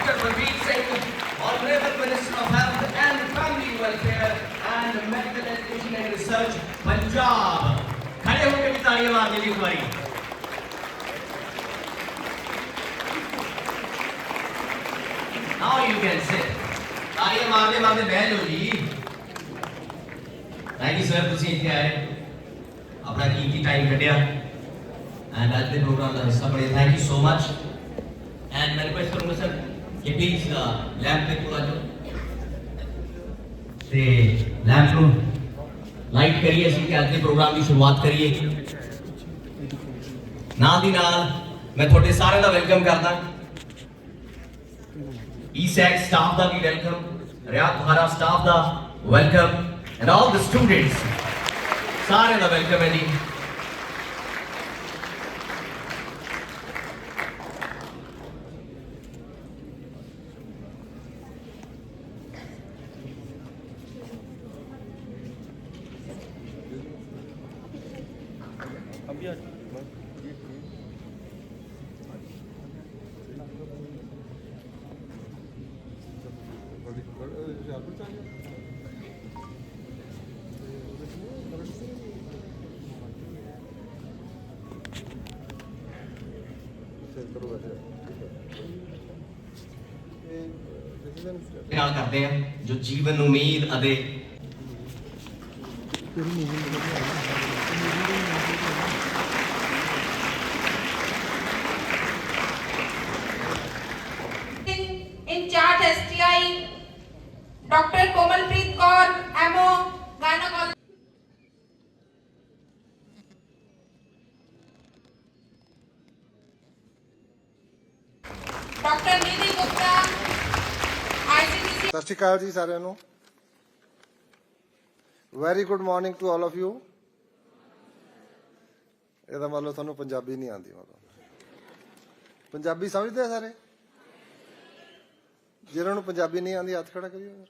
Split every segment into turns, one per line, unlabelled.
Dr. Balbir Singh, Honorable Minister of Health and Family Welfare and Medical Education and Research, Punjab. ਖੜੇ ਹੋ ਕੇ ਵੀ ਤਾੜੀਆਂ ਮਾਰ ਦਿਓ ਜੀ ਇੱਕ ਵਾਰੀ Now you can sit. ਤਾੜੀਆਂ ਮਾਰਦੇ ਮਾਰਦੇ ਬਹਿ ਜਾਓ ਜੀ ਥੈਂਕ ਯੂ ਸਰ ਤੁਸੀਂ ਇੱਥੇ ਆਏ ਆਪਣਾ ਕੀਮਤੀ ਟਾਈਮ ਕੱਢਿਆ ਐਂਡ ਅੱਜ ਦੇ ਪ੍ਰੋਗਰਾਮ ਦਾ ਹਿੱਸਾ ਬਣੇ thank you so much and ਮੈਂ ਰਿਕੁਐਸਟ ਕਰੂੰਗਾ ਸਰ ਕਿ ਪਲੀਜ਼ ਲੈਂਪ ਤੇ ਲੈਂਪ ਨੂੰ ਲਾਈਟ ਕਰੀਏ ਅਸੀਂ ਕਿ ਅੱਜ ਦੇ ਪ੍ਰੋਗਰਾਮ ਦੀ ਸ਼ੁਰੂਆਤ ਕਰੀਏ। ਨਾਲ ਦੀ ਨਾਲ ਮੈਂ ਤੁਹਾਡੇ ਸਾਰਿਆਂ ਦਾ ਵੈਲਕਮ ਕਰਦਾ। ESAC staff ਦਾ ਵੀ welcome Riyat Bahra staff the welcome and all the students ਸਾਰਿਆਂ ਦਾ ਵੈਲਕਮ ਹੈ ਜੀ। ਨਾਲ ਕਰਦੇ ਆ ਜੋ ਜੀਵਨ ਉਮੀਦ ਅਤੇ
incharge STI doctor Komalpreet Kaur MO gynaecology doctor Nidhi Gupta ICDC
ਸਤਿ ਸ਼੍ਰੀ ਅਕਾਲ ਜੀ ਸਾਰਿਆਂ ਨੂੰ। Very good morning to all of you ਇਹਦਾ ਮਤਲਬ ਤੁਹਾਨੂੰ ਪੰਜਾਬੀ ਨਹੀਂ ਆਉਂਦੀ ਮਤਲਬ। ਪੰਜਾਬੀ ਸਮਝਦੇ ਆ ਸਾਰੇ? ਜਿਹਨਾਂ ਨੂੰ ਪੰਜਾਬੀ ਨਹੀਂ ਆਉਂਦੀ, ਹੱਥ ਖੜਾ ਕਰਿਓ ਯਾਰ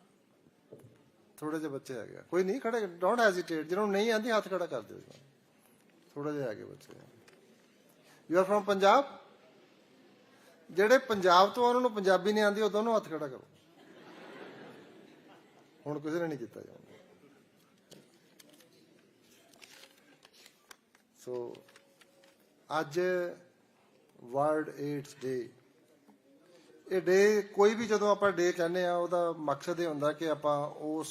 ਥੋੜੇ ਜਿਹੇ ਬੱਚੇ ਹੈਗੇ ਆ। ਕੋਈ ਨਹੀਂ, ਖੜੇ ਡੋਂਟ ਹੈਜ਼ਿਟੇਟ ਜਿਹਨਾਂ ਨੂੰ ਨਹੀਂ ਆਉਂਦੀ, ਹੱਥ ਖੜਾ ਕਰ ਦਿਓ ਥੋੜੇ ਜਿਹੇ ਹੈਗੇ ਬੱਚੇ। ਯੂ ਆਰ ਫਰਮ ਪੰਜਾਬ ਜਿਹੜੇ ਪੰਜਾਬ ਤੋਂ ਉਹਨਾਂ ਨੂੰ ਪੰਜਾਬੀ ਨਹੀਂ ਆਉਂਦੀ, ਉਹ ਦੋਨੋਂ ਹੱਥ ਖੜਾ ਕਰੋ। ਹੁਣ ਕਿਸੇ ਨੇ ਨਹੀਂ ਕੀਤਾ ਜਾਂਦਾ ਸੋ ਅੱਜ ਵਰਲਡ ਏਡਸ ਡੇ ਇਹ ਡੇ ਕੋਈ ਵੀ ਜਦੋਂ ਆਪਾਂ ਡੇ ਕਹਿੰਦੇ ਆ, ਉਹਦਾ ਮਕਸਦ ਇਹ ਹੁੰਦਾ ਕਿ ਆਪਾਂ ਉਸ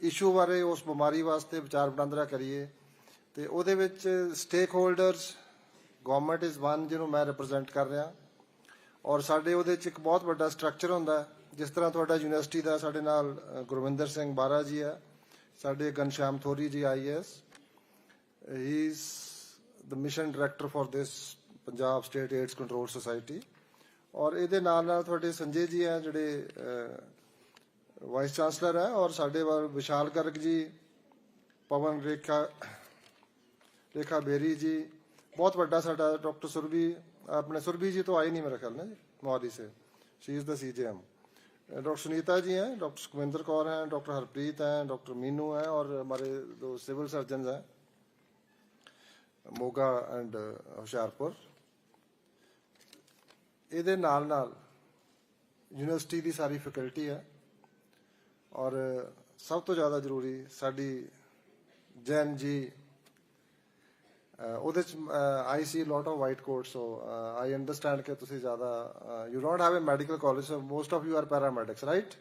ਇਸ਼ੂ ਬਾਰੇ, ਉਸ ਬਿਮਾਰੀ ਵਾਸਤੇ ਵਿਚਾਰ ਵਟਾਂਦਰਾ ਕਰੀਏ। ਤੇ ਉਹਦੇ ਵਿੱਚ stakeholders government is one ਜਿਹਨੂੰ ਮੈਂ ਰਿਪਰੈਜ਼ੈਂਟ ਕਰ ਰਿਹਾ। ਔਰ ਸਾਡੇ ਉਹਦੇ ਚ ਇੱਕ ਬਹੁਤ ਵੱਡਾ ਸਟਰਕਚਰ ਹੁੰਦਾ। ਹੈ ਜਿਸ ਤਰ੍ਹਾਂ ਤੁਹਾਡਾ ਯੂਨੀਵਰਸਿਟੀ ਦਾ ਸਾਡੇ ਨਾਲ ਗੁਰਵਿੰਦਰ ਸਿੰਘ ਬਾਰਾ ਜੀ ਆ ਸਾਡੇ ਗਨਸ਼ਾਮ ਥੋਰੀ ਜੀ I IS he is the mission director for this Punjab State AIDS Control Society ਔਰ ਇਹਦੇ ਨਾਲ ਨਾਲ ਤੁਹਾਡੇ ਸੰਜੇ ਜੀ ਆ ਜਿਹੜੇ ਵਾਈਸ ਚਾਂਸਲਰ ਹੈ, ਔਰ ਸਾਡੇ ਵੱਲ ਵਿਸ਼ਾਲ ਗਰਗ ਜੀ, ਪਵਨ ਰੇਖਾ ਰੇਖਾ 베ਰੀ ਜੀ, ਬਹੁਤ ਵੱਡਾ ਸਾਡਾ ਡਾਕਟਰ ਸੁਰਬੀ ਆਪਣੇ ਸੁਰਬੀ ਜੀ ਤੋਂ ਆਏ ਨਹੀਂ ਮੇਰੇ ਖਿਆਲ ਨਾਲ ਜੀ, ਮੋਹਾਲੀ ਸੇ she is the CGM doctor Sunita ji हैं डॉक्टर सुखविंदर कौर हैं डॉक्टर हरप्रीत हैं डॉक्टर मीनू हैं और हमारे दो सिविल सर्जन हैं ਮੋਗਾ ਐਂਡ ਹੁਸ਼ਿਆਰਪੁਰ ਇਹਦੇ ਨਾਲ ਨਾਲ ਯੂਨੀਵਰਸਿਟੀ ਦੀ ਸਾਰੀ ਫੈਕਲਟੀ ਹੈ ਔਰ ਸਭ ਤੋਂ ਜ਼ਿਆਦਾ ਜ਼ਰੂਰੀ ਸਾਡੀ ਜੈਨ ਜੀ ਅਹ ਉਹਦੇ ਚ I see lot of white coat so I understand ਕਿ ਤੁਸੀਂ ਜ਼ਿਆਦਾ you don't have a medical college so most of you are paramedics right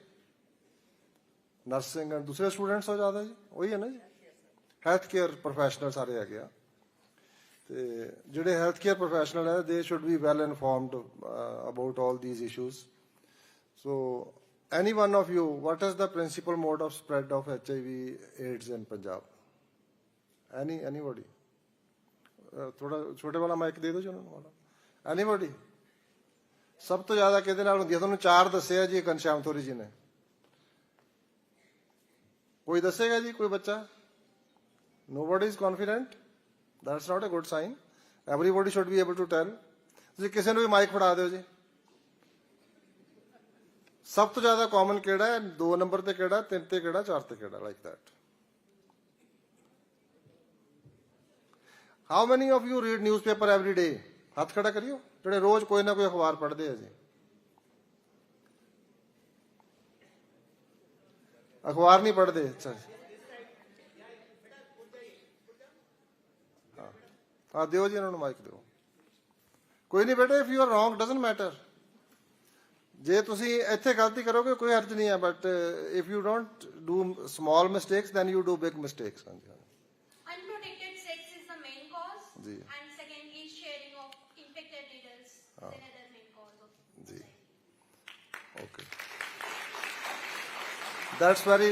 nursing and ਦੂਸਰੇ ਸਟੂਡੈਂਟਸ ਹੋ ਜ਼ਿਆਦਾ ਜੀ ਉਹੀ ਹੈ ਨਾ ਜੀ ਹੈਲਥ ਕੇਅਰ ਪ੍ਰੋਫੈਸ਼ਨਲ ਸਾਰੇ ਹੈਗੇ ਆ ਤੇ ਜਿਹੜੇ ਹੈਲਥ ਕੇਅਰ ਪ੍ਰੋਫੈਸ਼ਨਲ ਹੈ they should be well informed about all these issues So, any one of you, what is the principal mode of spread of HIV AIDS in Punjab? Any, anybody? ਥੋੜਾ ਛੋਟੇ ਵਾਲਾ mic ਦੇ ਦਿਓ ਜੀ ਉਹਨਾਂ ਨੂੰ ਵਾਲਾ ਐਨੀਬਾਡੀ ਸਭ ਤੋਂ ਜ਼ਿਆਦਾ ਕਿਹਦੇ ਨਾਲ ਹੁੰਦੀ ਹੈ ਤੁਹਾਨੂੰ ਚਾਰ ਦੱਸਿਆ ਜੀ ਘਨਸ਼ਿਆਮ ਥੋਰੀ ਜੀ ਨੇ। ਕੋਈ ਦੱਸੇਗਾ ਜੀ, ਕੋਈ ਬੱਚਾ? Nobody is confident? That's not a good sign. Everybody should be able to tell ਤੁਸੀਂ ਕਿਸੇ ਨੂੰ ਵੀ ਮਾਈਕ ਫੜਾ ਦਿਓ ਜੀ। ਸਭ ਤੋਂ ਜ਼ਿਆਦਾ ਕਾਮਨ ਕਿਹੜਾ ਹੈ? 2 ਨੰਬਰ ਤੇ ਕਿਹੜਾ 3 ਤੇ ਕਿਹੜਾ 4 ਤੇ ਕਿਹੜਾ like that how many of you read newspaper every day ਹੱਥ ਖੜਾ ਕਰਿਓ। ਜਿਹੜੇ ਰੋਜ਼ ਕੋਈ ਨਾ ਕੋਈ ਅਖਬਾਰ ਪੜ੍ਹਦੇ ਆ ਜੀ। ਅਖਬਾਰ ਨਹੀਂ ਪੜ੍ਹਦੇ, ਅੱਛਾ ਆ ਦਿਓ ਜੀ ਇਹਨਾਂ ਨੂੰ ਮਾਈਕ ਦਿਓ। ਕੋਈ ਨਹੀਂ ਬੇਟਾ if you are wrong doesn't matter ਜੇ ਤੁਸੀਂ ਇੱਥੇ ਗਲਤੀ ਕਰੋਗੇ, ਕੋਈ ਹਰਜ ਨਹੀਂ ਹੈ but if you don't do small mistakes then you do big mistakes ਹਾਂਜੀ। Ji.
And secondly, sharing of infected needles is another main cause of
ਜੀ okay that's very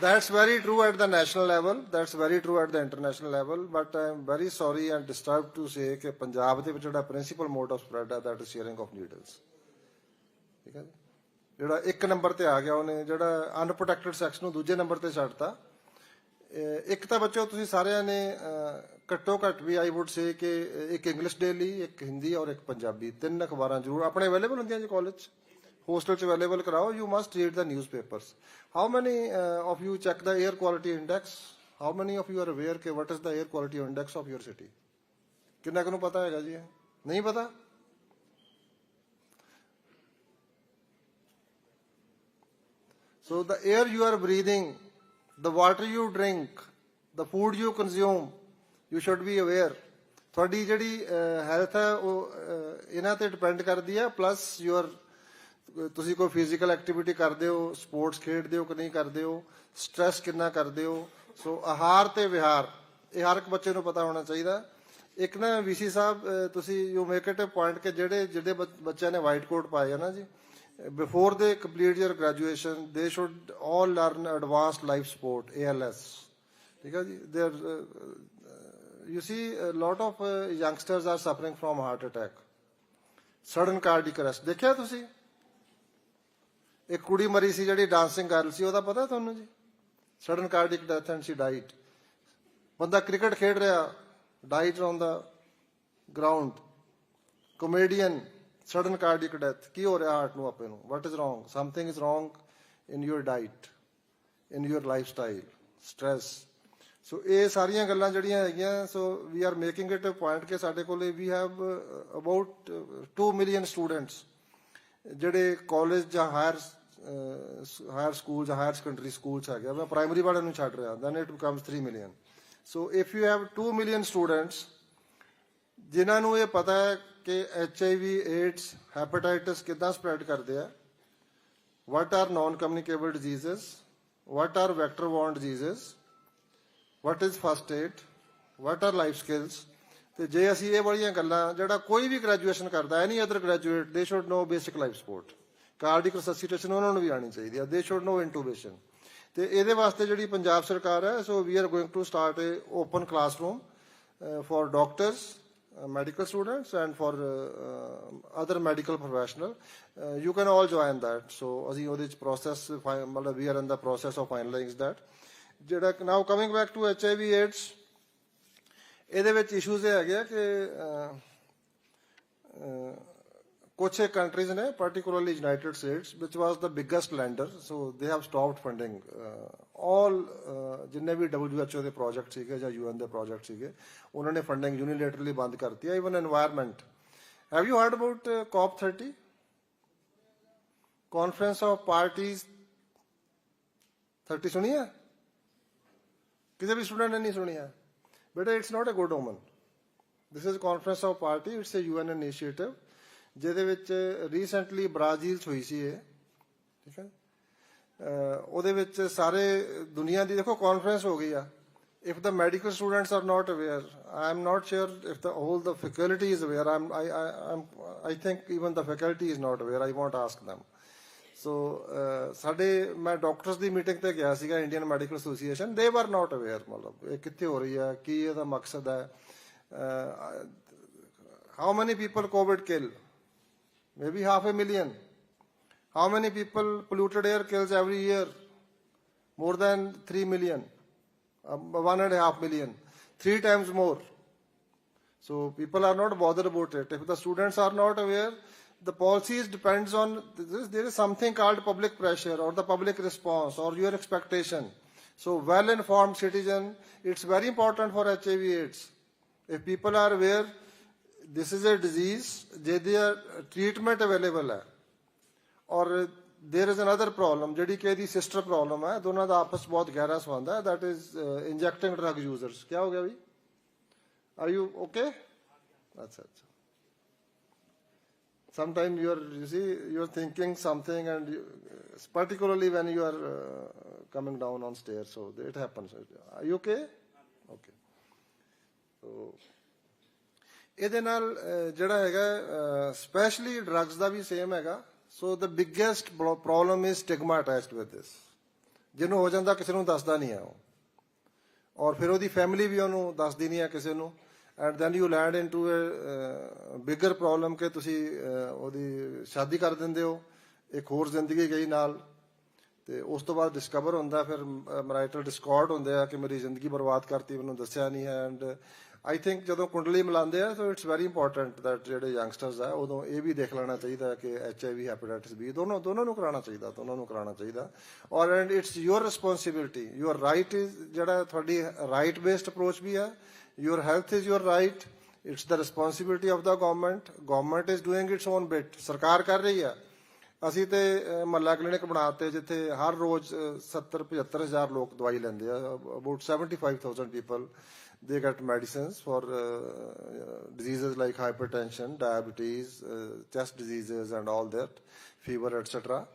that's very true at the national level that's very true at the international level but i am very sorry and disturbed to say ਕਿ ਪੰਜਾਬ ਦੇ ਵਿੱਚ ਜਿਹੜਾ principal mode of spread ਹੈ that is sharing of needles ਠੀਕ ਹੈ ਜੀ ਜਿਹੜਾ ਇੱਕ ਨੰਬਰ ਤੇ ਆ ਗਿਆ ਉਹਨੇ ਜਿਹੜਾ ਅਨਪ੍ਰੋਟੈਕਟਡ ਸੈਕਸ ਨੂੰ ਦੂਜੇ ਨੰਬਰ ਤੇ ਛੱਡਤਾ ਇੱਕ ਤਾਂ ਬੱਚੋ ਤੁਸੀਂ ਸਾਰਿਆਂ ਨੇ ਘੱਟੋ ਘੱਟ ਵੀ ਆਈ ਊਡ ਸੇ ਕਿ ਇੱਕ ਇੰਗਲਿਸ਼ ਡੇਲੀ ਇੱਕ ਹਿੰਦੀ ਔਰ ਇੱਕ ਪੰਜਾਬੀ ਤਿੰਨ ਅਖਬਾਰਾਂ ਜ਼ਰੂਰ ਆਪਣੇ ਅਵੇਲੇਬਲ ਹੁੰਦੀਆਂ ਜੀ ਕਾਲਜ 'ਚ? ਹੋਸਟਲ 'ਚ ਅਵੇਲੇਬਲ ਕਰਾਓ you must read the newspapers how many of you check the air quality index how many of you are aware ਕਿ what is the air quality index of your city ਕਿੰਨਾ ਕੁ ਨੂੰ ਪਤਾ ਹੈਗਾ ਜੀ ਨਹੀਂ ਪਤਾ? So the air you are breathing, the water you drink, the food you consume, you should be aware. ਤੁਹਾਡੀ ਜਿਹੜੀ ਹੈਲਥ ਹੈ ਉਹ ਇਹਨਾਂ ਤੇ ਡਿਪੈਂਡ ਕਰਦੀ ਹੈ ਪਲੱਸ ਯੂਅਰ ਤੁਸੀਂ ਕੋਈ ਫਿਜ਼ੀਕਲ ਐਕਟੀਵਿਟੀ ਕਰਦੇ ਹੋ ਸਪੋਰਟਸ ਖੇਡਦੇ ਹੋ ਕਿ ਨਹੀਂ ਕਰਦੇ ਹੋ ਸਟ੍ਰੈਸ ਕਿੰਨਾ ਕਰਦੇ ਹੋ ਸੋ ਆਹਾਰ ਤੇ ਵਿਹਾਰ ਇਹ ਹਰ ਇੱਕ ਬੱਚੇ ਨੂੰ ਪਤਾ ਹੋਣਾ ਚਾਹੀਦਾ ਇੱਕ ਨਾ ਵੀਸੀ ਸਾਹਿਬ ਅਹ, ਤੁਸੀਂ you make it a point ਕਿ ਜਿਹੜੇ ਜਿਹੜੇ ਬੱਚਿਆਂ ਨੇ ਵਾਈਟ ਕੋਟ ਪਾਏ ਆ ਨਾ ਜੀ before they complete their graduation they should all learn advanced life support ALS ਠੀਕ ਹੈ ਜੀ there uh, you see a lot of uh, youngsters are suffering from heart attack sudden cardiac arrest ਦੇਖਿਆ ਤੁਸੀਂ ਇੱਕ ਕੁੜੀ ਮਰੀ ਸੀ ਜਿਹੜੀ ਡਾਂਸਿੰਗ ਗਰਲ ਸੀ ਉਹਦਾ ਪਤਾ ਤੁਹਾਨੂੰ ਜੀ sudden cardiac death and she died ਬੰਦਾ ਕ੍ਰਿਕਟ ਖੇਡ ਰਿਹਾ died on the ground comedian sudden cardiac death ਕੀ ਹੋ ਰਿਹਾ ਹਾਰਟ ਨੂੰ ਆਪੇ ਨੂੰ what is wrong something is wrong in in diet in in lifestyle stress. So ਇਹ ਸਾਰੀਆਂ ਗੱਲਾਂ ਜਿਹੜੀਆਂ ਹੈਗੀਆਂ so we are making it a point ਕਿ ਸਾਡੇ ਕੋਲੇ we have about 2 million students ਜਿਹੜੇ ਕਾਲਜ ਜਾਂ ਹਾਇਰ ਹਾਇਰ ਸਕੂਲ ਜਾਂ ਹਾਇਰ ਸੈਕੰਡਰੀ ਸਕੂਲ ਚ ਹੈਗੇ ਆ। ਮੈਂ ਪ੍ਰਾਇਮਰੀ ਵਾਲਿਆਂ ਨੂੰ ਛੱਡ ਰਿਹਾ then it becomes 3 million so if you have 2 million students ਜਿਨ੍ਹਾਂ ਨੂੰ ਇਹ ਪਤਾ ਹੈ ਕਿ H I V AIDS hepatitis ਕਿੱਦਾਂ ਸਪਰੈਡ ਕਰਦੇ ਆ? What are non-communicable diseases? What are vector-borne diseases? What is first aid? What are life skills? ਤੇ ਜੇ ਅਸੀਂ ਇਹ ਵਾਲੀਆਂ ਗੱਲਾਂ, ਜਿਹੜਾ ਕੋਈ ਵੀ ਗ੍ਰੈਜੂਏਸ਼ਨ ਕਰਦਾ any other graduate they should know basic life support cardiac resuscitation ਉਹਨਾਂ ਨੂੰ ਵੀ ਆਣੀ ਚਾਹੀਦੀ ਹੈ ਦੇ ਸ਼ੁੱਡ ਨੋ ਇੰਟੂਬੇਸ਼ਨ ਤੇ ਇਹਦੇ ਵਾਸਤੇ ਜਿਹੜੀ ਪੰਜਾਬ ਸਰਕਾਰ ਹੈ so we are going to start a open classroom for doctors medical students and for uh, uh, other medical professional uh, you can all join that so ਅਸੀਂ ਉਹਦੇ ਚ process fi- ਮਤਲਬ we are in the process of finalizing that ਜਿਹੜਾ now coming back to HIV AIDS ਇਹਦੇ ਵਿੱਚ issues ਇਹ ਹੈਗੇ ਆ ਕਿ Kochi countries, ne, particularly United States, which was the biggest lender, so they have stopped funding. All ਜਿੰਨੇ ਵੀ WHO ਦੇ project ਸੀਗੇ ਜਾਂ UN ਦੇ ਪ੍ਰੋਜੈਕਟ ਸੀਗੇ ਉਹਨਾਂ ਨੇ ਫੰਡਿੰਗ ਯੂਨੀਲੇਟਰਲੀ ਬੰਦ ਕਰਤੀ ਹੈ even environment have you heard about COP 30 conference of parties thirty सुनी है किसी भी स्टूडेंट ने नहीं सुनी है बेटा it's not a good omen this is conference of party it's a UN initiative ਜਿਹਦੇ ਵਿੱਚ ਰੀਸੈਂਟਲੀ ਬ੍ਰਾਜ਼ੀਲ 'ਚ ਹੋਈ ਸੀ ਇਹ ਠੀਕ ਹੈ ਉਹਦੇ ਵਿੱਚ ਸਾਰੇ ਦੁਨੀਆ ਦੀ ਦੇਖੋ ਕਾਨਫਰੰਸ ਹੋ ਗਈ ਆ if the medical students are not aware i am not sure if the all the faculty is aware i'm i i I'm, i think even the faculty is not aware i won't ask them so ਸਾਡੇ ਮੈਂ doctors ਦੀ meeting ਤੇ ਗਿਆ ਸੀਗਾ Indian medical association ਦੇ ਵਰ ਨਾਟ aware ਮਤਲਬ ਇਹ ਕਿੱਥੇ ਹੋ ਰਹੀ ਆ ਕੀ ਇਹਦਾ ਮਕਸਦ ਹੈ how many people COVID kill maybe half a million how many people polluted air kills every year more than 3 million uh, one and a half million three times more so people are not bothered about it. If the students are not aware, the policies depends on there is something called public pressure or the public response or your expectation. So well-informed citizen, it's very important for HIV AIDS. If people are aware, this is a disease, ਜੇ their treatment available ਹੈ ਔਰ there is another problem ਜਿਹੜੀ ਕਿ ਇਹਦੀ sister problem ਹੈ ਦੋਨਾਂ ਦਾ ਆਪਸ 'ਚ ਬਹੁਤ ਗਹਿਰਾ ਸੰਬੰਧ ਹੈ that is injecting drug users ਕੀ ਹੋ ਗਿਆ ਵੀ ਆਰ ਯੂ ਓਕੇ ਅੱਛਾ ਅੱਛਾ sometimes you are you see you are thinking something and you, particularly when you are uh, coming down on stairs so it happens are you okay okay so ਇਹਦੇ ਨਾਲ ਜਿਹੜਾ ਹੈਗਾ specially drugs ਦਾ ਵੀ same ਹੈਗਾ। So the biggest problem is stigma attached with this ਜਿਹਨੂੰ ਹੋ ਜਾਂਦਾ, ਕਿਸੇ ਨੂੰ ਦੱਸਦਾ ਨਹੀਂ ਹੈ ਉਹ। ਔਰ ਫਿਰ ਉਹਦੀ ਫੈਮਿਲੀ ਵੀ ਉਹਨੂੰ ਦੱਸਦੀ ਨਹੀਂ ਹੈ ਕਿਸੇ ਨੂੰ। And then you land into a bigger problem ਕਿ ਤੁਸੀਂ ਉਹਦੀ ਸ਼ਾਦੀ ਕਰ ਦਿੰਦੇ ਹੋ। ਇੱਕ ਹੋਰ ਜ਼ਿੰਦਗੀ ਗਈ ਨਾਲ। ਤੇ ਉਸ ਤੋਂ ਬਾਅਦ ਡਿਸਕਵਰ ਹੁੰਦਾ, ਫਿਰ ਮਰਾਈਟਲ ਡਿਸਕਾਰਡ ਹੁੰਦੇ ਆ ਕਿ ਮੇਰੀ ਜ਼ਿੰਦਗੀ ਬਰਬਾਦ ਕਰਤੀ, ਮੈਨੂੰ ਦੱਸਿਆ ਨਹੀਂ ਹੈ। ਐਂਡ ਆਈ ਥਿੰਕ ਜਦੋਂ ਕੁੰਡਲੀ ਮਿਲਾਉਂਦੇ ਆ so it's very important that ਜਿਹੜੇ ਯੰਗਸਟਰਸ ਆ, ਉਦੋਂ ਇਹ ਵੀ ਦੇਖ ਲੈਣਾ ਚਾਹੀਦਾ ਕਿ H I V hepatitis B ਦੋਨੋਂ ਦੋਨੋਂ ਨੂੰ ਕਰਾਉਣਾ ਚਾਹੀਦਾ, ਦੋਨੋਂ ਨੂੰ ਕਰਾਉਣਾ ਚਾਹੀਦਾ। ਔਰ and it's your responsibility your right is ਜਿਹੜਾ ਤੁਹਾਡੀ ਰਾਈਟ ਬੇਸਡ ਅਪਰੋਚ ਵੀ ਹੈ your health is your right it's the responsibility of the government government is doing its own bit ਸਰਕਾਰ ਕਰ ਰਹੀ ਹੈ ਅਸੀਂ ਤੇ ਮਹੱਲਾ ਕਲੀਨਿਕ ਬਣਾਤੇ ਜਿੱਥੇ ਹਰ ਰੋਜ਼ 70 75 ਹਜ਼ਾਰ ਲੋਕ ਦਵਾਈ ਲੈਂਦੇ ਆ about 75000 people they get medicines for uh, diseases like hypertension diabetes uh, chest diseases and all that fever etc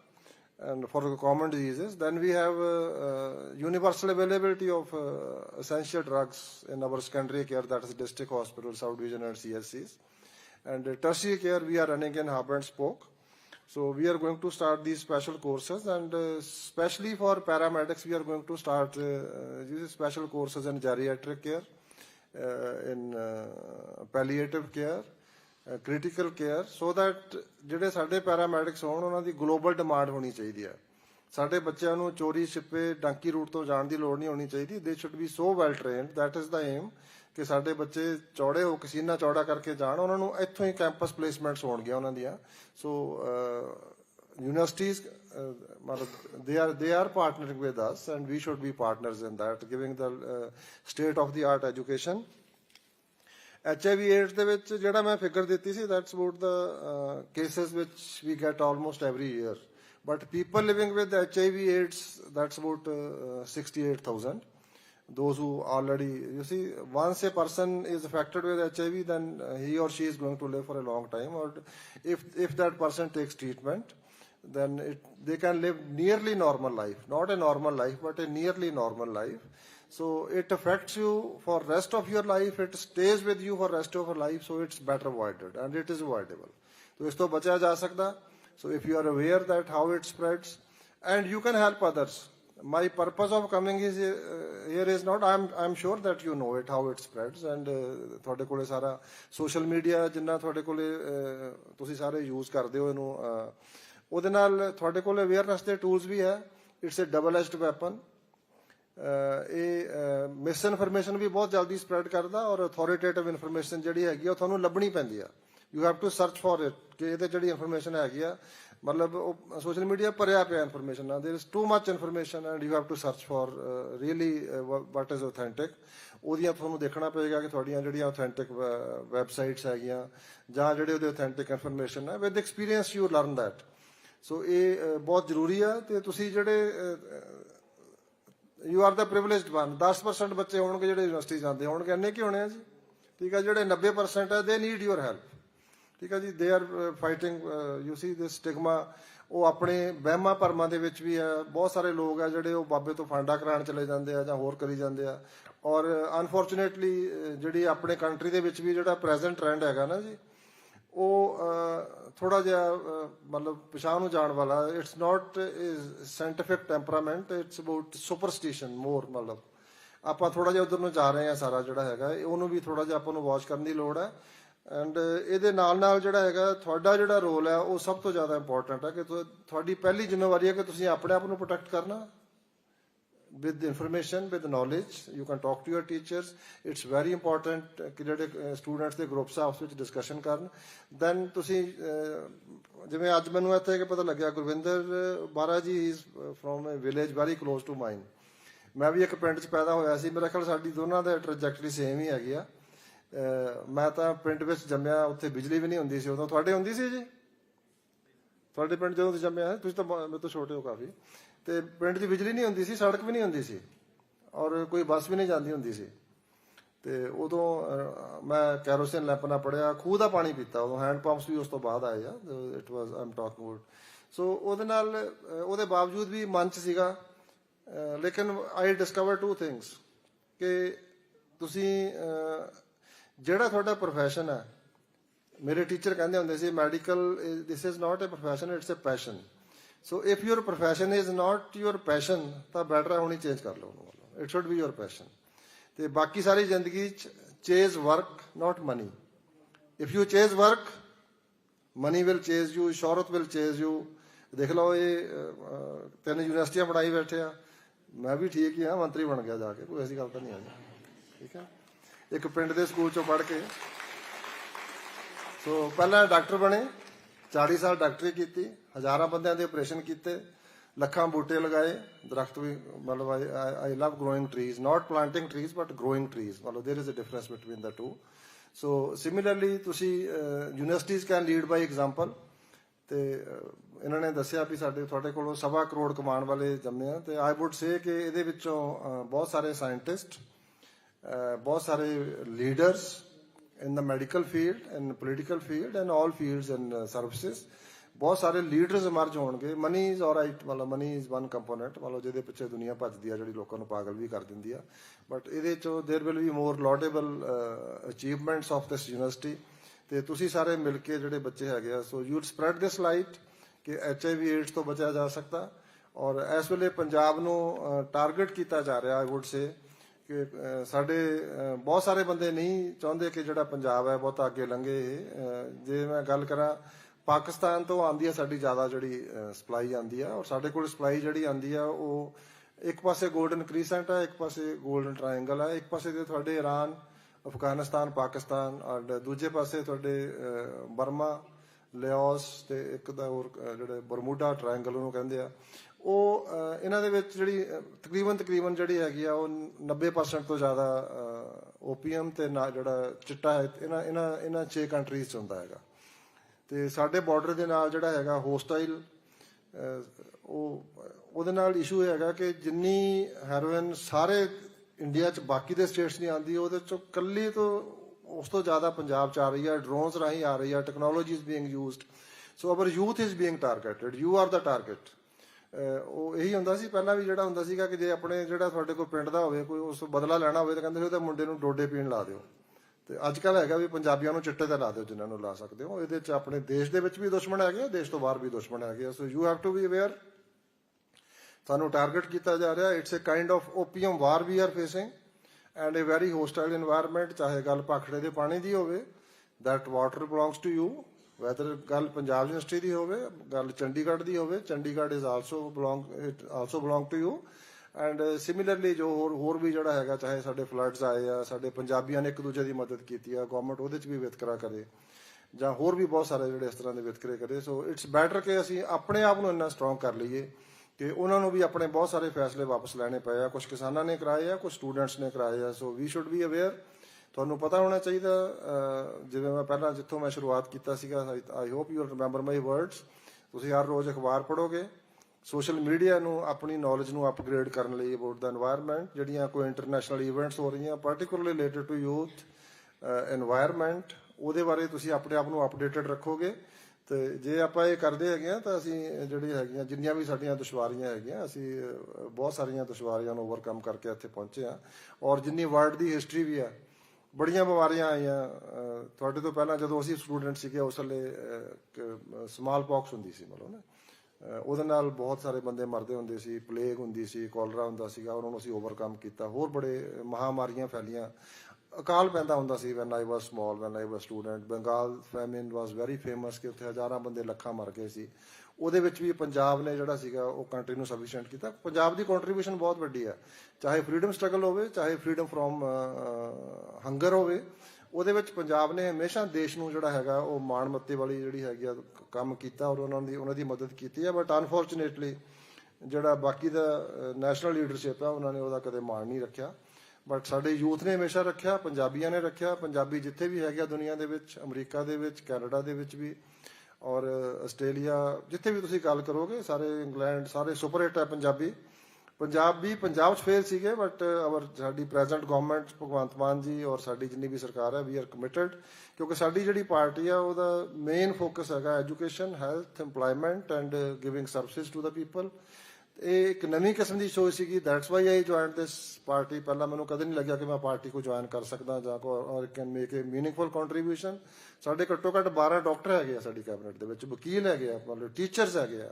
and for common diseases then we have uh, uh, universal availability of uh, essential drugs in our secondary care that is district hospitals south division and cscs and tertiary care we are running in hub and spoke so we are going to start these special courses and uh, especially for paramedics we are going to start uh, uh, these special courses in geriatric care, uh, in uh, palliative care, uh, critical care so that ਜਿਹੜੇ ਸਾਡੇ paramedics ਹੋਣ ਉਹਨਾਂ ਦੀ global demand ਹੋਣੀ ਚਾਹੀਦੀ ਹੈ ਸਾਡੇ ਬੱਚਿਆਂ ਨੂੰ ਚੋਰੀ ਛਿਪੇ ਡਾਂਕੀ ਰੂਟ ਤੋਂ ਜਾਣ ਦੀ ਲੋੜ ਨਹੀਂ ਹੋਣੀ ਚਾਹੀਦੀ they should be so well trained that is the aim ਕਿ ਸਾਡੇ ਬੱਚੇ ਚੌੜੇ ਹੋ ਕੇ ਚੌੜਾ ਕਰਕੇ ਜਾਣ ਉਹਨਾਂ ਨੂੰ ਇੱਥੋਂ ਹੀ ਕੈਂਪਸ ਪਲੇਸਮੈਂਟਸ ਹੋਣਗੀਆਂ ਉਹਨਾਂ ਦੀਆਂ। ਸੋ ਯੂਨੀਵਰਸਿਟੀਜ਼ ਮਤਲਬ they are they are partnering with us and we should be partners in that giving the state of the art education HIV AIDS ਦੇ ਵਿੱਚ ਜਿਹੜਾ ਮੈਂ ਫਿਗਰ ਦਿੱਤੀ ਸੀ that's about the uh, cases which we get almost every year. But people living with HIV AIDS that's about uh, 68000 those who already, you see, once a person is affected with HIV, then uh, he or she is going to live for a long time. Or if, if that person takes treatment, then it, they can live nearly normal life. Not a normal life, but a nearly normal life. So it affects you for rest of your life. It stays with you for rest of your life. So it's better avoided and it is avoidable. So इसको बचाया जा सकता So if you are aware that how it spreads, and you can help others. My purpose of coming is uh, here is not i'm i'm sure that you know it how it spreads and uh, ਤੁਹਾਡੇ ਕੋਲੇ ਸਾਰਾ social media ਜਿੰਨਾ ਤੁਹਾਡੇ ਕੋਲੇ ਤੁਸੀਂ ਸਾਰੇ use ਕਰਦੇ ਹੋ ਇਹਨੂੰ ਉਹਦੇ ਨਾਲ ਤੁਹਾਡੇ ਕੋਲ ਅਵੇਅਰਨੈਸ ਦੇ ਟੂਲਸ ਵੀ ਹੈ। It's a double edged weapon ਇਹ ਮਿਸ ਇਨਫੋਰਮੇਸ਼ਨ ਵੀ ਬਹੁਤ ਜਲਦੀ ਸਪਰੈਡ ਕਰਦਾ ਔਰ ਅਥਾਰਟੇਟਿਵ ਇਨਫੋਰਮੇਸ਼ਨ ਜਿਹੜੀ ਹੈਗੀ ਆ ਉਹ ਤੁਹਾਨੂੰ ਲੱਭਣੀ ਪੈਂਦੀ ਆ। You have to search for it ਕਿ ਇਹਦੇ ਜਿਹੜੀ ਇਨਫੋਰਮੇਸ਼ਨ ਹੈਗੀ ਆ ਮਤਲਬ ਉਹ ਸੋਸ਼ਲ ਮੀਡੀਆ ਭਰਿਆ ਪਿਆ ਇਨਫੋਰਮੇਸ਼ਨ ਨਾਲ there is too much information and you have to search for really what is authentic ਉਹਦੀਆਂ ਤੁਹਾਨੂੰ ਦੇਖਣਾ ਪਏਗਾ ਕਿ ਤੁਹਾਡੀਆਂ ਜਿਹੜੀਆਂ ਆਥੈਂਟਿਕ ਵੈਬਸਾਈਟਸ ਹੈਗੀਆਂ ਜਾਂ ਜਿਹੜੇ ਉਹਦੇ ਆਥੈਂਟਿਕ ਇਨਫੋਰਮੇਸ਼ਨ ਹੈ with experience you learn that so ਇਹ ਬਹੁਤ ਜ਼ਰੂਰੀ ਆ ਤੇ ਤੁਸੀਂ ਜਿਹੜੇ you are the privileged one 10% ਬੱਚੇ ਹੋਣਗੇ ਜਿਹੜੇ ਯੂਨੀਵਰਸਿਟੀ ਜਾਂਦੇ ਹੋਣਗੇ, ਇੰਨੇ ਕੀ ਹੋਣੇ ਆ ਜੀ? ਠੀਕ ਆ, ਜਿਹੜੇ 90% ਹੈ ਦੇ ਨੀਡ ਯੂਰ ਹੈਲਪ ਠੀਕ ਹੈ ਜੀ they are fighting you see this stigma ਉਹ ਆਪਣੇ ਵਹਿਮਾਂ ਭਰਮਾਂ ਦੇ ਵਿੱਚ ਵੀ ਹੈ ਬਹੁਤ ਸਾਰੇ ਲੋਕ ਆ ਜਿਹੜੇ ਉਹ ਬਾਬੇ ਤੋਂ ਫਾਂਡਾ ਕਰਾਉਣ ਚਲੇ ਜਾਂਦੇ ਆ ਜਾਂ ਹੋਰ ਕਰੀ ਜਾਂਦੇ ਆ। ਔਰ ਅਨਫੋਰਚੂਨੇਟਲੀ ਜਿਹੜੀ ਆਪਣੇ ਕੰਟਰੀ ਦੇ ਵਿੱਚ ਵੀ ਜਿਹੜਾ ਪ੍ਰੈਜ਼ੈਂਟ ਟ੍ਰੈਂਡ ਹੈਗਾ ਨਾ ਜੀ, ਉਹ ਥੋੜਾ ਜਿਹਾ ਮਤਲਬ ਪਛਾਣ ਨੂੰ ਜਾਣ ਵਾਲਾ it's not scientific temperament it's about superstition more ਮਤਲਬ। ਆਪਾਂ ਥੋੜਾ ਜਿਹਾ ਉਧਰ ਨੂੰ ਜਾ ਰਹੇ ਹਾਂ ਸਾਰਾ ਜਿਹੜਾ ਹੈਗਾ, ਉਹਨੂੰ ਵੀ ਥੋੜਾ ਜਿਹਾ ਆਪਾਂ ਨੂੰ ਵਾਚ ਕਰਨ ਦੀ ਲੋੜ ਹੈ। ਐਂਡ uh, ਇਹਦੇ ਨਾਲ ਨਾਲ ਜਿਹੜਾ ਹੈਗਾ, ਤੁਹਾਡਾ ਜਿਹੜਾ ਰੋਲ ਹੈ, ਉਹ ਸਭ ਤੋਂ ਜ਼ਿਆਦਾ ਇੰਪੋਰਟੈਂਟ ਹੈ ਕਿ ਤੁਹਾਡੀ ਪਹਿਲੀ ਜ਼ਿੰਮੇਵਾਰੀ ਹੈ ਕਿ ਤੁਸੀਂ ਆਪਣੇ ਆਪ ਨੂੰ ਪ੍ਰੋਟੈਕਟ ਕਰਨਾ। With information, with knowledge, you can talk to your teachers. It's very important ਕਿ ਜਿਹੜੇ ਸਟੂਡੈਂਟਸ ਦੇ ਗਰੁੱਪਸ ਆਪਸ ਵਿੱਚ ਡਿਸਕਸ਼ਨ ਕਰਨ। ਦੈਨ ਤੁਸੀਂ ਜਿਵੇਂ ਅੱਜ ਮੈਨੂੰ ਇੱਥੇ ਕਿ ਪਤਾ ਲੱਗਿਆ, Gurvinder Bara ji is from a village very close to mine ਮੈਂ ਵੀ ਇੱਕ ਪਿੰਡ 'ਚ ਪੈਦਾ ਹੋਇਆ ਸੀ। ਮੇਰਾ ਖਿਆਲ ਸਾਡੀ ਦੋਨਾਂ ਦਾ ਟ੍ਰੈਜੈਕਟਰੀ ਸੇਮ ਹੀ ਹੈਗੀ ਆ। ਮੈਂ ਤਾਂ ਪਿੰਡ ਵਿੱਚ ਜੰਮਿਆ, ਉੱਥੇ ਬਿਜਲੀ ਵੀ ਨਹੀਂ ਹੁੰਦੀ ਸੀ ਉਦੋਂ। ਤੁਹਾਡੇ ਹੁੰਦੀ ਸੀ ਜੀ? ਤੁਹਾਡੇ ਪਿੰਡ ਜਦੋਂ ਤੁਸੀਂ ਜੰਮਿਆ, ਤੁਸੀਂ ਤਾਂ ਮੇਰੇ ਤੋਂ ਛੋਟੇ ਹੋ ਕਾਫੀ। ਤੇ ਪਿੰਡ 'ਚ ਬਿਜਲੀ ਨਹੀਂ ਹੁੰਦੀ ਸੀ, ਸੜਕ ਵੀ ਨਹੀਂ ਹੁੰਦੀ ਸੀ। ਔਰ ਕੋਈ ਬੱਸ ਵੀ ਨਹੀਂ ਜਾਂਦੀ ਹੁੰਦੀ ਸੀ। ਤੇ ਉਦੋਂ ਮੈਂ ਕੈਰੋਸਿਨ ਲੈਂਪ ਨਾਲ ਪੜਿਆ ਖੂਹ ਦਾ ਪਾਣੀ ਪੀਤਾ ਉਦੋਂ ਹੈਂਡ ਪੰਪਸ ਵੀ ਉਸ ਤੋਂ ਬਾਅਦ ਆਏ ਆ it was I'm talking about so ਉਹਦੇ ਨਾਲ ਉਹਦੇ ਬਾਵਜੂਦ ਵੀ ਮਨ ਚ ਸੀਗਾ ਲੇਕਿਨ ਆਈ ਡਿਸਕਵਰ ਟੂ ਥਿੰਗਸ ਕਿ ਤੁਸੀਂ ਜਿਹੜਾ ਤੁਹਾਡਾ profession ਹੈ, ਮੇਰੇ ਟੀਚਰ ਕਹਿੰਦੇ ਹੁੰਦੇ ਸੀ medical this is not a profession it's a passion so if your profession is not your passion ਤਾਂ ਬੈਟਰ ਹੈ ਹੁਣੀ ਚੇਂਜ ਕਰ ਲਓ ਉਹਨੂੰ it should be your passion ਤੇ ਬਾਕੀ ਸਾਰੀ ਜ਼ਿੰਦਗੀ ਚ chase work not money if you chase work money will chase you ਸ਼ੌਹਰਤ will chase you ਦੇਖ ਲਓ ਇਹ ਤਿੰਨ ਯੂਨੀਵਰਸਿਟੀਆਂ ਬਣਾਈ ਬੈਠੇ ਆ। ਮੈਂ ਵੀ ਠੀਕ ਹੀ ਆ, ਮੰਤਰੀ ਬਣ ਗਿਆ ਜਾ ਕੇ, ਕੋਈ ਐਸੀ ਗੱਲ ਤਾਂ ਨਹੀਂ ਆ ਠੀਕ ਹੈ? ਇੱਕ ਪਿੰਡ ਦੇ ਸਕੂਲ ਚੋਂ ਪੜ੍ਹ ਕੇ ਸੋ ਪਹਿਲਾਂ ਡਾਕਟਰ ਬਣੇ 40 ਸਾਲ ਡਾਕਟਰੀ ਕੀਤੀ ਹਜ਼ਾਰਾਂ ਬੰਦਿਆਂ ਦੇ ਆਪਰੇਸ਼ਨ ਕੀਤੇ ਲੱਖਾਂ ਬੂਟੇ ਲਗਾਏ ਦਰਖਤ ਵੀ ਮਤਲਬ I love growing trees not planting trees but growing trees ਮਤਲਬ there is a difference between the two so similarly ਤੁਸੀਂ universities can lead by example ਤੇ ਅਹ, ਇਹਨਾਂ ਨੇ ਦੱਸਿਆ ਵੀ ਸਾਡੇ ਤੁਹਾਡੇ ਕੋਲੋਂ ਸਵਾ ਕਰੋੜ ਕਮਾਉਣ ਵਾਲੇ ਜੰਮੇ ਆ ਤੇ ਆਈ ਊਡ ਸੇ ਕਿ ਇਹਦੇ ਵਿੱਚੋਂ ਅਹ, ਬਹੁਤ ਸਾਰੇ ਸਾਇੰਟਿਸਟ ਬਹੁਤ ਸਾਰੇ leaders in the medical field and political field and all fields and uh, services ਬਹੁਤ ਸਾਰੇ ਲੀਡਰਸ emerge ਹੋਣਗੇ ਮਨੀ ਇਜ਼ ਆਲਰਾਈਟ ਮਤਲਬ ਮਨੀ ਇਜ਼ ਵਨ ਕੰਪੋਨੈਂਟ ਮਤਲਬ ਜਿਹਦੇ ਪਿੱਛੇ ਦੁਨੀਆ ਭੱਜਦੀ ਆ ਜਿਹੜੀ ਲੋਕਾਂ ਨੂੰ ਪਾਗਲ ਵੀ ਕਰ ਦਿੰਦੀ ਆ ਬਟ ਇਹਦੇ ਚੋਂ there will be more laudable achievements of this university ਤੇ ਤੁਸੀਂ ਸਾਰੇ ਮਿਲ ਕੇ ਜਿਹੜੇ ਬੱਚੇ ਹੈਗੇ ਆ so you spread this light ਕਿ ਐਚਆਈਵੀ ਏਡਸ ਤੋਂ ਬਚਿਆ ਜਾ ਸਕਦਾ ਔਰ ਇਸ ਵੇਲੇ ਪੰਜਾਬ ਨੂੰ ਟਾਰਗੇਟ ਕੀਤਾ ਜਾ ਰਿਹਾ ਆਈ ਊਡ ਸੇ ਕਿ ਸਾਡੇ ਬਹੁਤ ਸਾਰੇ ਬੰਦੇ ਨਹੀਂ ਚਾਹੁੰਦੇ ਕਿ ਜਿਹੜਾ ਪੰਜਾਬ ਹੈ ਬਹੁਤ ਅੱਗੇ ਲੰਘੇ ਇਹ। ਜੇ ਮੈਂ ਗੱਲ ਕਰਾਂ, ਪਾਕਿਸਤਾਨ ਤੋਂ ਆਂਦੀ ਹੈ ਸਾਡੀ ਜ਼ਿਆਦਾ ਜਿਹੜੀ ਸਪਲਾਈ ਆਂਦੀ ਆ ਔਰ ਸਾਡੇ ਕੋਲ ਸਪਲਾਈ ਜਿਹੜੀ ਆਂਦੀ ਆ ਉਹ ਇੱਕ ਪਾਸੇ 골ਡਨ ਕ੍ਰੀਸੈਂਟ ਹੈ ਇੱਕ ਪਾਸੇ 골ਡਨ ਟ੍ਰਾਇੰਗਲ ਹੈ ਇੱਕ ਪਾਸੇ ਤੇ ਤੁਹਾਡੇ ਈਰਾਨ ਅਫਗਾਨਿਸਤਾਨ, ਪਾਕਿਸਤਾਨ ਔਰ ਦੂਜੇ ਪਾਸੇ ਤੁਹਾਡੇ ਬਰਮਾ, ਲਿਓਸ ਤੇ ਇੱਕ ਦਾ ਹੋਰ ਜਿਹੜੇ ਬਰਮੂਡਾ ਟ੍ਰਾਇੰਗਲ ਉਹਨੂੰ ਕਹਿੰਦੇ ਆ ਉਹ ਇਹਨਾਂ ਦੇ ਵਿੱਚ ਜਿਹੜੀ ਤਕਰੀਬਨ ਤਕਰੀਬਨ ਜਿਹੜੀ ਹੈਗੀ ਆ, ਉਹ 90% ਤੋਂ ਜ਼ਿਆਦਾ ਓਪੀਐਮ ਤੇ ਨਾ ਜਿਹੜਾ ਚਿੱਟਾ ਹੈ, ਇਹਨਾਂ ਇਹਨਾਂ ਇਹਨਾਂ 6 ਕੰਟਰੀਜ਼ ਚ ਹੁੰਦਾ ਹੈਗਾ। ਤੇ ਸਾਡੇ ਬਾਰਡਰ ਦੇ ਨਾਲ ਜਿਹੜਾ ਹੈਗਾ ਹੋਸਟਾਈਲ ਉਹ, ਉਹਦੇ ਨਾਲ ਇਸ਼ੂ ਹੈਗਾ ਕਿ ਜਿੰਨੀ ਹੈਰੋਇਨ ਸਾਰੇ ਇੰਡੀਆ ਚ ਬਾਕੀ ਦੇ ਸਟੇਟਸ ਨਹੀਂ ਆਉਂਦੀ, ਉਹਦੇ ਚੋਂ ਕੱਲੀ ਤੋਂ ਉਸ ਤੋਂ ਜ਼ਿਆਦਾ ਪੰਜਾਬ ਚ ਆ ਰਹੀ ਹੈ ਡਰੋਨਸ ਰਾਹੀਂ ਆ ਰਹੀ ਹੈ technology is being used so our youth is being targeted you are the target ਉਹ ਇਹੀ ਹੁੰਦਾ ਸੀ, ਪਹਿਲਾਂ ਵੀ ਜਿਹੜਾ ਹੁੰਦਾ ਸੀਗਾ ਕਿ ਜੇ ਆਪਣੇ ਜਿਹੜਾ ਤੁਹਾਡੇ ਕੋਲ ਪਿੰਡ ਦਾ ਹੋਵੇ, ਕੋਈ ਉਸ ਤੋਂ ਬਦਲਾ ਲੈਣਾ ਹੋਵੇ, ਤਾਂ ਕਹਿੰਦੇ ਸੀ ਉਹਦੇ ਮੁੰਡੇ ਨੂੰ ਡੋਡੇ ਪੀਣ ਲਾ ਦਿਓ। ਤੇ ਅੱਜ ਕੱਲ ਹੈਗਾ ਵੀ ਪੰਜਾਬੀਆਂ ਨੂੰ ਚਿੱਟੇ ਤੇ ਲਾ ਦਿਓ, ਜਿਨ੍ਹਾਂ ਨੂੰ ਲਾ ਸਕਦੇ ਹੋ। ਇਹਦੇ ਚ ਆਪਣੇ ਦੇਸ਼ ਦੇ ਵਿੱਚ ਵੀ ਦੁਸ਼ਮਣ ਹੈਗੇ ਦੇਸ਼ ਤੋਂ ਬਾਹਰ ਵੀ ਦੁਸ਼ਮਣ ਹੈਗੇ so you have to be aware ਸਾਨੂੰ ਟਾਰਗੇਟ ਕੀਤਾ ਜਾ ਰਿਹਾ it's a kind of opium war we are facing and a very hostile environment ਚਾਹੇ ਗੱਲ ਪਾਖੜੇ ਦੇ ਪਾਣੀ ਦੀ ਹੋਵੇ that water belongs to you whether ਗੱਲ ਪੰਜਾਬ ਯੂਨੀਵਰਸਿਟੀ ਦੀ ਹੋਵੇ, ਗੱਲ ਚੰਡੀਗੜ੍ਹ ਦੀ ਹੋਵੇ, Chandigarh is also belong it also belong to you and similarly ਜੋ ਹੋਰ ਹੋਰ ਵੀ ਜਿਹੜਾ ਹੈਗਾ, ਚਾਹੇ ਸਾਡੇ ਫਲੱਡਸ ਆਏ ਆ, ਸਾਡੇ ਪੰਜਾਬੀਆਂ ਨੇ ਇੱਕ ਦੂਜੇ ਦੀ ਮਦਦ ਕੀਤੀ ਆ ਗਵਰਨਮੈਂਟ ਉਹਦੇ ਚ ਵੀ ਵਿਤਕਰਾ ਕਰੇ, ਜਾਂ ਹੋਰ ਵੀ ਬਹੁਤ ਸਾਰੇ ਜਿਹੜੇ ਇਸ ਤਰ੍ਹਾਂ ਦੇ ਵਿਤਕਰੇ ਕਰੇ। ਸੋ ਇਟਸ ਬੈਟਰ ਕਿ ਅਸੀਂ ਆਪਣੇ ਆਪ ਨੂੰ ਇੰਨਾ ਸਟਰੋਂਗ ਕਰ ਲਈਏ ਕਿ ਉਹਨਾਂ ਨੂੰ ਵੀ ਆਪਣੇ ਬਹੁਤ ਸਾਰੇ ਫੈਸਲੇ ਵਾਪਸ ਲੈਣੇ ਪਏ ਆ। ਕੁਝ ਕਿਸਾਨਾਂ ਨੇ ਕਰਾਏ ਆ ਕੁਝ ਸਟੂਡੈਂਟਸ ਨੇ ਕਰਾਏ ਆ। So we should be aware ਤੁਹਾਨੂੰ ਪਤਾ ਹੋਣਾ ਚਾਹੀਦਾ ਜਿਵੇਂ ਮੈਂ ਪਹਿਲਾਂ ਜਿੱਥੋਂ ਮੈਂ ਸ਼ੁਰੂਆਤ ਕੀਤਾ ਸੀਗਾ I hope you remember my words ਤੁਸੀਂ ਹਰ ਰੋਜ਼ ਅਖਬਾਰ ਪੜੋਗੇ ਸੋਸ਼ਲ ਮੀਡੀਆ ਨੂੰ, ਆਪਣੀ ਨੌਲੇਜ ਨੂੰ ਅਪਗ੍ਰੇਡ ਕਰਨ ਲਈ ਅਬਾਊਟ ਦਾ এনवायरमेंट ਜਿਹੜੀਆਂ ਕੋਈ ਇੰਟਰਨੈਸ਼ਨਲ ਇਵੈਂਟਸ ਹੋ ਰਹੀਆਂ particularly related to youth environment ਉਹਦੇ ਬਾਰੇ ਤੁਸੀਂ ਆਪਣੇ ਆਪ ਨੂੰ ਅਪਡੇਟਡ ਰੱਖੋਗੇ। ਤੇ ਜੇ ਆਪਾਂ ਇਹ ਕਰਦੇ ਹੈਗੇ ਆ ਤਾਂ ਅਸੀਂ ਜਿਹੜੀ ਹੈਗੀਆਂ, ਜਿੰਨੀਆਂ ਵੀ ਸਾਡੀਆਂ ਦੁਸ਼ਵਾਰੀਆਂ ਹੈਗੀਆਂ, ਅਸੀਂ ਬਹੁਤ ਸਾਰੀਆਂ ਦੁਸ਼ਵਾਰੀਆਂ ਨੂੰ ਓਵਰਕਮ ਕਰਕੇ ਇੱਥੇ ਪਹੁੰਚੇ ਆ ਔਰ ਜਿੰਨੀ ਵਰਲਡ ਦੀ ਹਿਸਟਰੀ ਵੀ ਆ ਬੜੀਆਂ ਬਿਮਾਰੀਆਂ ਆਈਆਂ ਤੁਹਾਡੇ ਤੋਂ ਪਹਿਲਾਂ ਜਦੋਂ ਅਸੀਂ ਸਟੂਡੈਂਟ ਸੀਗੇ, ਉਸ ਵੇਲੇ ਸਮਾਲ ਪੌਕਸ ਹੁੰਦੀ ਸੀ ਮਤਲਬ ਨਾ। ਉਹਦੇ ਨਾਲ ਬਹੁਤ ਸਾਰੇ ਬੰਦੇ ਮਰਦੇ ਹੁੰਦੇ ਸੀ ਪਲੇਗ ਹੁੰਦੀ ਸੀ ਕੋਲਰਾ ਹੁੰਦਾ ਸੀਗਾ, ਉਹਨਾਂ ਨੂੰ ਅਸੀਂ ਓਵਰਕਮ ਕੀਤਾ। ਹੋਰ ਬੜੇ ਮਹਾਮਾਰੀਆਂ ਫੈਲੀਆਂ। ਅਕਾਲ ਪੈਂਦਾ ਹੁੰਦਾ ਸੀ when I was small when I was student Bengal famine was very famous ਕਿ ਉੱਥੇ ਹਜ਼ਾਰਾਂ ਬੰਦੇ ਲੱਖਾਂ ਮਰ ਗਏ ਸੀ। ਉਹਦੇ ਵਿੱਚ ਵੀ ਪੰਜਾਬ ਨੇ ਜਿਹੜਾ ਸੀਗਾ ਉਹ ਕੰਟਰੀ ਨੂੰ ਸਫੀਸ਼ੀਐਂਟ ਕੀਤਾ। ਪੰਜਾਬ ਦੀ ਕੰਟਰੀਬਿਊਸ਼ਨ ਬਹੁਤ ਵੱਡੀ ਆ। ਚਾਹੇ ਫਰੀडम ਸਟਰਗਲ ਹੋਵੇ, ਚਾਹੇ ਫਰੀडम ਫਰੋਮ ਹੰਗਰ ਹੋਵੇ, ਉਹਦੇ ਵਿੱਚ ਪੰਜਾਬ ਨੇ ਹਮੇਸ਼ਾ ਦੇਸ਼ ਨੂੰ ਜਿਹੜਾ ਹੈਗਾ ਉਹ ਮਾਣ ਮੱਤੇ ਵਾਲੀ ਜਿਹੜੀ ਹੈਗੀ ਆ, ਕੰਮ ਕੀਤਾ ਔਰ ਉਹਨਾਂ ਦੀ ਉਹਨਾਂ ਦੀ ਮਦਦ ਕੀਤੀ ਆ। ਬਟ ਅਨਫੋਰਚੂਨੇਟਲੀ ਜਿਹੜਾ ਬਾਕੀ ਦਾ ਨੈਸ਼ਨਲ ਲੀਡਰਸ਼ਿਪ ਆ, ਉਹਨਾਂ ਨੇ ਉਹਦਾ ਕਦੇ ਮਾਣ ਨਹੀਂ ਰੱਖਿਆ। ਬਟ ਸਾਡੇ ਯੂਥ ਨੇ ਹਮੇਸ਼ਾ ਰੱਖਿਆ, ਪੰਜਾਬੀਆਂ ਨੇ ਰੱਖਿਆ। ਪੰਜਾਬੀ ਜਿੱਥੇ ਵੀ ਹੈਗਾ ਦੁਨੀਆ ਦੇ ਵਿੱਚ, ਅਮਰੀਕਾ ਦੇ ਵਿੱਚ, ਕੈਨੇਡਾ ਦੇ ਵਿੱਚ ਵੀ ਔਰ ਆਸਟ੍ਰੇਲੀਆ, ਜਿੱਥੇ ਵੀ ਤੁਸੀਂ ਗੱਲ ਕਰੋਗੇ, ਸਾਰੇ ਇੰਗਲੈਂਡ, ਸਾਰੇ ਸੁਪਰ ਹਿੱਟ ਹੈ ਪੰਜਾਬੀ। ਪੰਜਾਬ ਵੀ, ਪੰਜਾਬ 'ਚ ਫੇਲ ਸੀਗੇ ਬਟ ਅਵਰ ਸਾਡੀ ਪ੍ਰੈਜ਼ੈਂਟ ਗਵਰਨਮੈਂਟ ਭਗਵੰਤ ਮਾਨ ਜੀ ਔਰ ਸਾਡੀ ਜਿੰਨੀ ਵੀ ਸਰਕਾਰ ਹੈ ਵੀ ਆਰ ਕਮਿਟਡ ਕਿਉਂਕਿ ਸਾਡੀ ਜਿਹੜੀ ਪਾਰਟੀ ਆ, ਉਹਦਾ ਮੇਨ ਫੋਕਸ ਹੈਗਾ education health employment and giving services to the people ਇਹ ਇੱਕ ਨਵੀਂ ਕਿਸਮ ਦੀ ਸੋਚ ਸੀਗੀ। That's why I joined this party ਪਹਿਲਾਂ ਮੈਨੂੰ ਕਦੇ ਨਹੀਂ ਲੱਗਿਆ ਕਿ ਮੈਂ ਪਾਰਟੀ ਕੋ ਜੁਆਇਨ ਕਰ ਸਕਦਾ ਜਾਂ ਕੋ ਔਰ can make a meaningful contribution ਸਾਡੇ ਘੱਟੋ ਘੱਟ 12 ਡਾਕਟਰ ਹੈਗੇ ਆ ਸਾਡੀ ਕੈਬਨਿਟ ਦੇ ਵਿੱਚ। ਵਕੀਲ ਹੈਗੇ ਆ, ਮਤਲਬ ਟੀਚਰਸ ਹੈਗੇ ਆ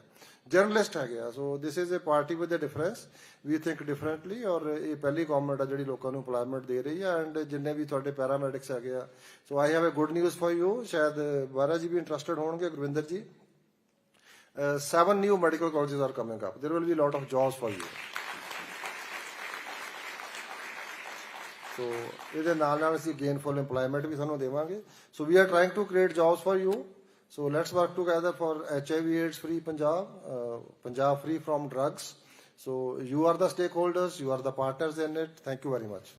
ਜਰਨਲਿਸਟ ਹੈਗੇ ਆ। So this is a party with a difference we think differently ਔਰ ਇਹ ਪਹਿਲੀ ਗਵਰਨਮੈਂਟ ਆ ਜਿਹੜੀ ਲੋਕਾਂ ਨੂੰ ਏਮਪਲੋਇਮੈਂਟ ਦੇ ਰਹੀ ਆ। ਐਂਡ ਜਿੰਨੇ ਵੀ ਤੁਹਾਡੇ ਪੈਰਾਮੈਡਿਕਸ ਹੈਗੇ ਆ। So I have a good news for you ਸ਼ਾਇਦ ਬਾਰਾ ਜੀ ਵੀ ਇੰਟਰਸਟਿਡ ਹੋਣਗੇ। ਗੁਰਵਿੰਦਰ ਜੀ। Uh, seven new medical colleges are coming up. There will be a lot of jobs for you. So ਇਹਦੇ ਨਾਲ gainful employment So we are trying to create jobs for you. So let's work together for HIV AIDS free Punjab, uh, Punjab free from drugs. So you are the stakeholders, you are the partners in it. Thank you very much.